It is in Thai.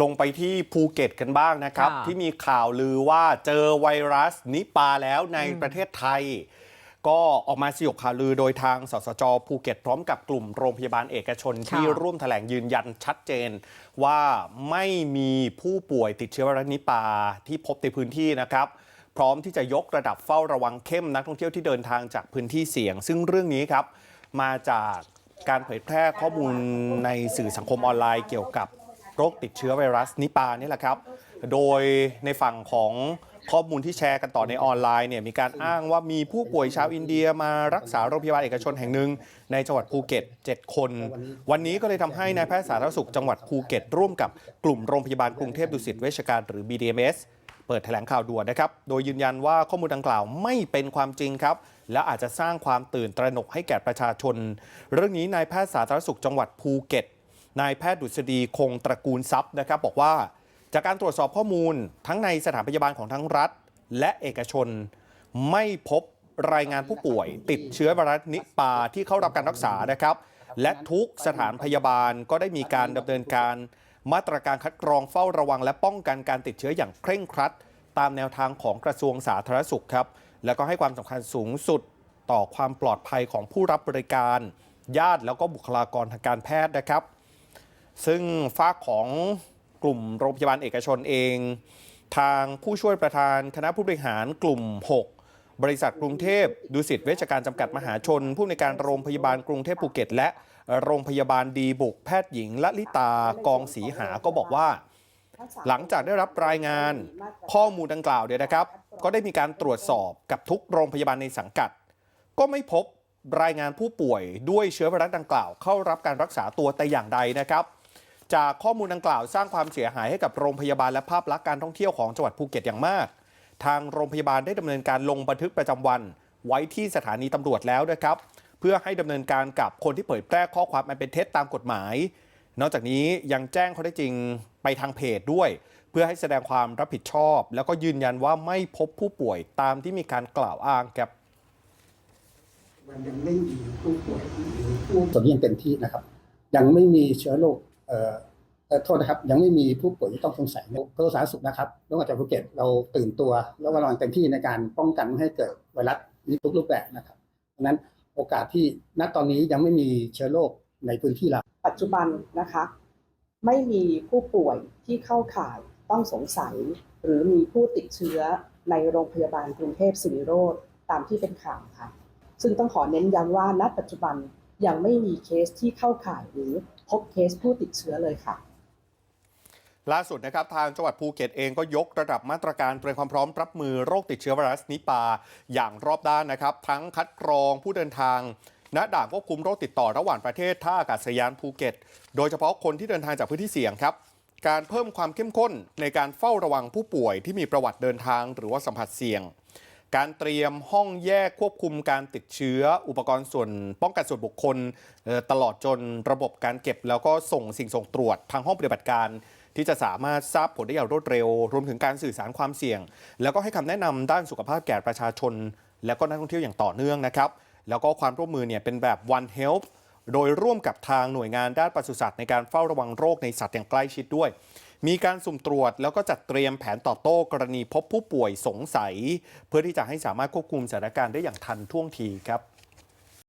ลงไปที่ภูเก็ตกันบ้างนะครับ ค่ะ ที่มีข่าวลือว่าเจอไวรัสนิปาแล้วในประเทศไทย ก็ออกมาสยบข่าวลือโดยทางสสจภูเก็ตพร้อมกับกลุ่มโรงพยาบาลเอกชน ที่ร่วมแถลงยืนยันชัดเจน ว่าไม่มีผู้ป่วยติดเชื้อไวรัสนิปาที่พบในพื้นที่นะครับ พร้อมที่จะยกระดับเฝ้าระวังเข้มนักท่องเที่ยวที่เดินทางจากพื้นที่เสี่ยง ซึ่งเรื่องนี้ครับ มาจากการเผยแพร่ข้อมูลในสื่อสังคมออนไลน์เกี่ยวกับ โรคติดเชื้อไวรัสนิปานี่แหละครับ โดยในฝั่งของข้อมูลที่แชร์กันต่อในออนไลน์เนี่ยมีการอ้างว่ามีผู้ป่วยชาวอินเดียมารักษาโรงพยาบาลเอกชนแห่งหนึ่งในจังหวัดภูเก็ต 7 คน วันนี้ก็เลยทำให้นายแพทย์สาธารณสุขจังหวัดภูเก็ต ร่วมกับกลุ่มโรงพยาบาลกรุงเทพดุสิตเวชการหรือ BDMS เปิดแถลงข่าวด่วนนะครับ โดยยืนยันว่าข้อมูลดังกล่าวไม่เป็นความจริงครับ และอาจจะสร้างความตื่นตระหนกให้แก่ประชาชน เรื่องนี้นายแพทย์สาธารณสุขจังหวัดภูเก็ต นายแพทย์ดุษฎีคงตระกูลทรัพย์นะครับ บอกว่าจากการตรวจสอบข้อมูลทั้งในสถานพยาบาลของทั้งรัฐ และเอกชน ไม่พบรายงานผู้ป่วย ติดเชื้อไวรัสนิปาที่เข้ารับการรักษานะครับ และทุกสถานพยาบาลก็ได้มีการดำเนินการ มาตรการคัดกรองเฝ้าระวัง และป้องกันการติดเชื้ออย่างเคร่งครัด ตามแนวทางของกระทรวงสาธารณสุขครับแล้วก็ให้ความสำคัญสูงสุดต่อความปลอดภัยของผู้รับบริการ ญาติแล้วก็บุคลากรทางการแพทย์นะครับ ซึ่งฝ้ากของกลุ่มโรงพยาบาลเอกชนเอง ทางผู้ช่วยประธานคณะผู้บริหารกลุ่ม 6 บริษัทกรุงเทพดุสิตเวชการจำกัดมหาชน ผู้ในการโรงพยาบาลกรุงเทพภูเก็ต และโรงพยาบาลดีบุกแพทย์หญิงละลิตากองศรีหาก็บอกว่า หลังจากได้รับรายงานข้อมูลดังกล่าวเนี่ยนะครับ ก็ได้มีการตรวจสอบกับทุกโรงพยาบาลในสังกัด ก็ไม่พบรายงานผู้ป่วยด้วยเชื้อไวรัสดังกล่าว เข้ารับการรักษาตัวแต่อย่างใดนะครับ จากข้อมูลดังกล่าวสร้างความเสียหายให้กับโรงพยาบาลและภาพลักษณ์การท่องเที่ยวของจังหวัดภูเก็ตอย่างมาก ทางโรงพยาบาลได้ดำเนินการลงบันทึกประจำวัน ไว้ที่สถานีตำรวจแล้วนะครับ เพื่อให้ดำเนินการกับคนที่เผยแพร่ข้อความอันเป็นเท็จตามกฎหมาย นอกจากนี้ยังแจ้งข้อเท็จจริงไปทางเพจด้วย เพื่อให้แสดงความรับผิดชอบ แล้วก็ยืนยันว่าไม่พบผู้ป่วยตามที่มีการกล่าวอ้างครับมันยังไม่มีผู้ป่วยหรือผู้ตรวจเยี่ยมเต็มที่นะครับ ยังไม่มีเชื้อโรค โทษนะครับ ยังไม่มีผู้ป่วยที่ต้องสงสัยในกระทรวงสาธารณสุขนะครับโรงพยาบาลภูเก็ตเราตื่นตัว แล้วก็ระวังเต็มที่ในการป้องกันไม่ให้เกิดไวรัสนี้ทุกรูปแบบนะครับดังนั้นโอกาสที่ณตอนนี้ยังไม่มีเชื้อโรคในพื้นที่เรา ปัจจุบันนะคะ ไม่มีผู้ป่วยที่เข้าข่ายต้องสงสัย หรือมีผู้ติดเชื้อในโรงพยาบาลกรุงเทพศิริโรธตามที่เป็นข่าวค่ะ ซึ่งต้องขอเน้นย้ำว่าณปัจจุบัน ยังไม่มีเคสที่เข้าข่ายหรือพบเคสผู้ติดเชื้อเลยค่ะ ล่าสุดนะครับทางจังหวัดภูเก็ตเองก็ยกระดับมาตรการเตรียมความพร้อมรับมือโรคติดเชื้อไวรัสนิปาอย่างรอบด้านนะครับ ทั้งคัดกรองผู้เดินทางณด่านควบคุมโรคติดต่อระหว่างประเทศท่าอากาศยานภูเก็ต โดยเฉพาะคนที่เดินทางจากพื้นที่เสี่ยงครับการเพิ่มความเข้มข้นในการเฝ้าระวังผู้ป่วยที่มีประวัติเดินทางหรือว่าสัมผัสเสี่ยง การเตรียมห้องแยกควบคุมการติดเชื้อ อุปกรณ์ส่วนป้องกันส่วนบุคคล ตลอดจนระบบการเก็บ แล้วก็ส่งสิ่งส่งตรวจทางห้องปฏิบัติการที่จะสามารถทราบผลได้อย่างรวดเร็ว รวมถึงการสื่อสารความเสี่ยง แล้วก็ให้คำแนะนำด้านสุขภาพแก่ประชาชน และก็นักท่องเที่ยวอย่างต่อเนื่องนะครับ แล้วก็ความร่วมมือเนี่ยเป็นแบบ One Health โดยร่วมกับทางหน่วยงานด้านปศุสัตว์ในการเฝ้าระวังโรคในสัตว์อย่างใกล้ชิดด้วย มีการสุ่มตรวจแล้วก็จัดเตรียมแผนตอบโต้กรณีพบผู้ป่วยสงสัย เพื่อที่จะให้สามารถควบคุมสถานการณ์ได้อย่างทันท่วงทีครับ